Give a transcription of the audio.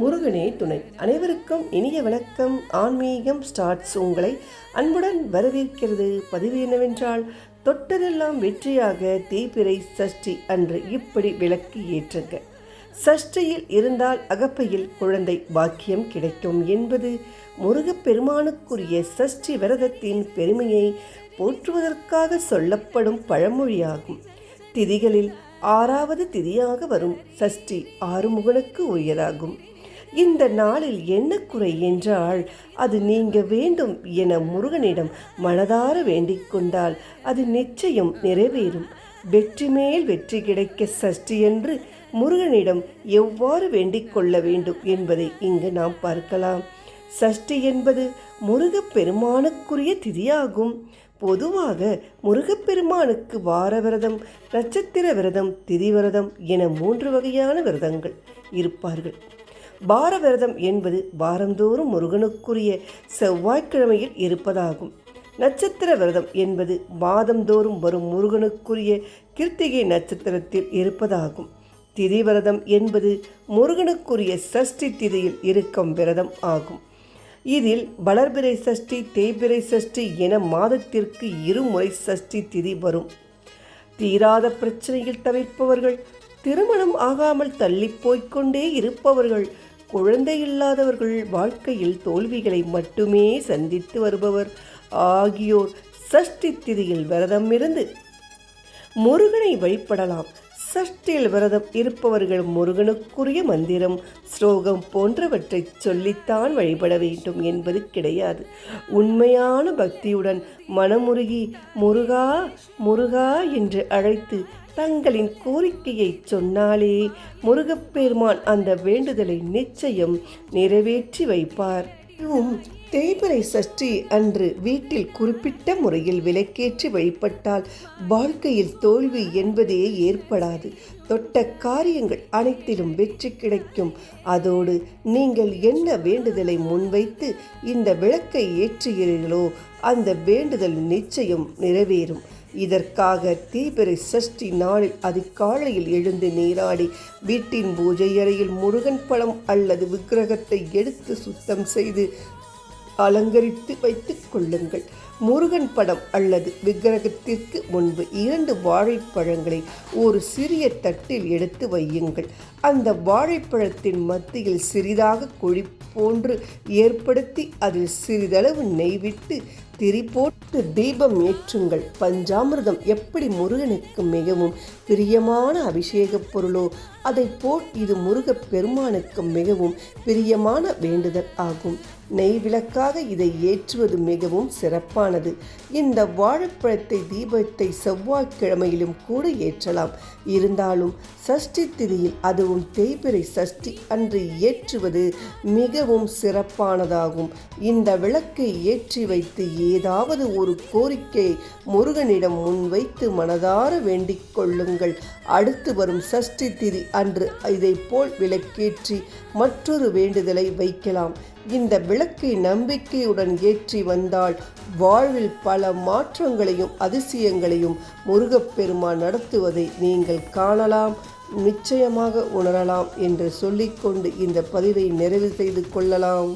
முருகனே துணை. அனைவருக்கும் இனிய வணக்கம். ஆன்மீகம் ஸ்டார்ட்ஸ் உங்களை அன்புடன் வரவேற்கிறது. பதிவு என்னவென்றால் தொட்டதெல்லாம் வெற்றியாக தீபிரை சஷ்டி அன்று இப்படி விளக்கு ஏற்றுங்க. சஷ்டியில் இருந்தால் அகப்பையில் குழந்தை பாக்கியம் கிடைக்கும் என்பது முருகப்பெருமானுக்குரிய சஷ்டி விரதத்தின் பெருமையை போற்றுவதற்காக சொல்லப்படும் பழமொழியாகும். திதிகளில் ஆறாவது திதியாக வரும் சஷ்டி ஆறுமுகனுக்கு உரியதாகும். இந்த நாளில் என்ன குறை என்றால் அது நீங்க வேண்டும் என முருகனிடம் மனதார வேண்டிக் கொண்டால் அது நிச்சயம் நிறைவேறும். வெற்றி மேல் வெற்றி கிடைக்க சஷ்டி என்று முருகனிடம் எவ்வாறு வேண்டிக் கொள்ள வேண்டும் என்பதை இங்கு நாம் பார்க்கலாம். சஷ்டி என்பது முருகப்பெருமானுக்குரிய திதியாகும். பொதுவாக முருகப்பெருமானுக்கு வார விரதம் நட்சத்திர விரதம் திதி விரதம் என மூன்று வகையான விரதங்கள் இருப்பார்கள். பார விரதம் என்பது வாரந்தோறும் முருகனுக்குரிய செவ்வாய்க்கிழமையில் இருப்பதாகும். நட்சத்திர விரதம் என்பது மாதந்தோறும் வரும் முருகனுக்குரிய கிருத்திகை நட்சத்திரத்தில் இருப்பதாகும். திதி விரதம் என்பது முருகனுக்குரிய சஷ்டி திதியில் இருக்கும் விரதம் ஆகும். இதில் வளர்பிறை சஷ்டி தேய்பிறை சஷ்டி என மாதத்திற்கு இருமுறை சஷ்டி திதி வரும். தீராத பிரச்சனையில் தவிர்ப்பவர்கள் திருமணம் ஆகாமல் தள்ளி போய்க்கொண்டே இருப்பவர்கள் குழந்தை இல்லாதவர்கள் வாழ்க்கையில் தோல்விகளை மட்டுமே சந்தித்து வருபவர். ஆகியோர் சஷ்டி திதியில் விரதம் இருந்து முருகனை வழிபடலாம். சஷ்டியில் விரதம் இருப்பவர்கள் முருகனுக்குரிய மந்திரம் ஸ்லோகம் போன்றவற்றை சொல்லித்தான் வழிபட வேண்டும் என்பது கிடையாது. உண்மையான பக்தியுடன் மனமுருகி முருகா முருகா என்று அழைத்து தங்களின் கோரிக்கையை சொன்னாலே முருகப்பெருமான் அந்த வேண்டுதலை நிச்சயம் நிறைவேற்றி வைப்பார். இதுவும் சஷ்டி அன்று வீட்டில் குறிப்பிட்ட முறையில் விலக்கேற்றி வழிபட்டால் வாழ்க்கையில் தோல்வி என்பதே ஏற்படாது. தொட்ட காரியங்கள் அனைத்திலும் வெற்றி கிடைக்கும். அதோடு நீங்கள் என்ன வேண்டுதலை முன்வைத்து இந்த விளக்கை ஏற்றுகிறீர்களோ அந்த வேண்டுதல் நிச்சயம் நிறைவேறும். இதற்காக தீபிரை சஷ்டி நாளில் அதிகாலையில் எழுந்து நீராடி வீட்டின் பூஜை அறையில் முருகன் பழம் அல்லது விக்கிரகத்தை எடுத்து சுத்தம் செய்து அலங்கரித்து வைத்துக் கொள்ளுங்கள். முருகன் படம் அல்லது விக்கிரகத்திற்கு முன்பு இரண்டு வாழைப்பழங்களை ஒரு சிறிய தட்டில் எடுத்து வையுங்கள். அந்த வாழைப்பழத்தின் மத்தியில் சிறிதாக குழி போன்று ஏற்படுத்தி அதில் சிறிதளவு நெய் விட்டு திரி போட்டு தீபம் ஏற்றுங்கள். பஞ்சாமிர்தம் எப்படி முருகனுக்கு மிகவும் பிரியமான அபிஷேகப் பொருளோ அதை போல் இது முருகப் பெருமானுக்கு மிகவும் பிரியமான வேண்டுதல் ஆகும். நெய் விளக்காக இதை ஏற்றுவது மிகவும் சிறப்பானது. இந்த வாழைப்பழத்தை தீபத்தை செவ்வாய்க்கிழமையிலும் கூட ஏற்றலாம். இருந்தாலும் சஷ்டி திதியில் அதுவும் தேய்பிரை சஷ்டி அன்று ஏற்றுவது மிகவும் சிறப்பானதாகும். இந்த விளக்கை ஏற்றி வைத்து ஏதாவது ஒரு கோரிக்கை முருகனிடம் முன்வைத்து மனதார வேண்டிக் கொள்ளுங்கள். அடுத்து வரும் சஷ்டி திதி அன்று இதை போல் விளக்கேற்றி மற்றொரு வேண்டுதலை வைக்கலாம். இந்த விளக்கை நம்பிக்கையுடன் ஏற்றி வந்தால் வாழ்வில் பல மாற்றங்களையும் அதிசயங்களையும் முருகப்பெருமான் நடத்துவதை நீங்கள் காணலாம் நிச்சயமாக உணரலாம் என்று சொல்லிக்கொண்டு இந்த பதிவை நிறைவு செய்து கொள்ளலாம்.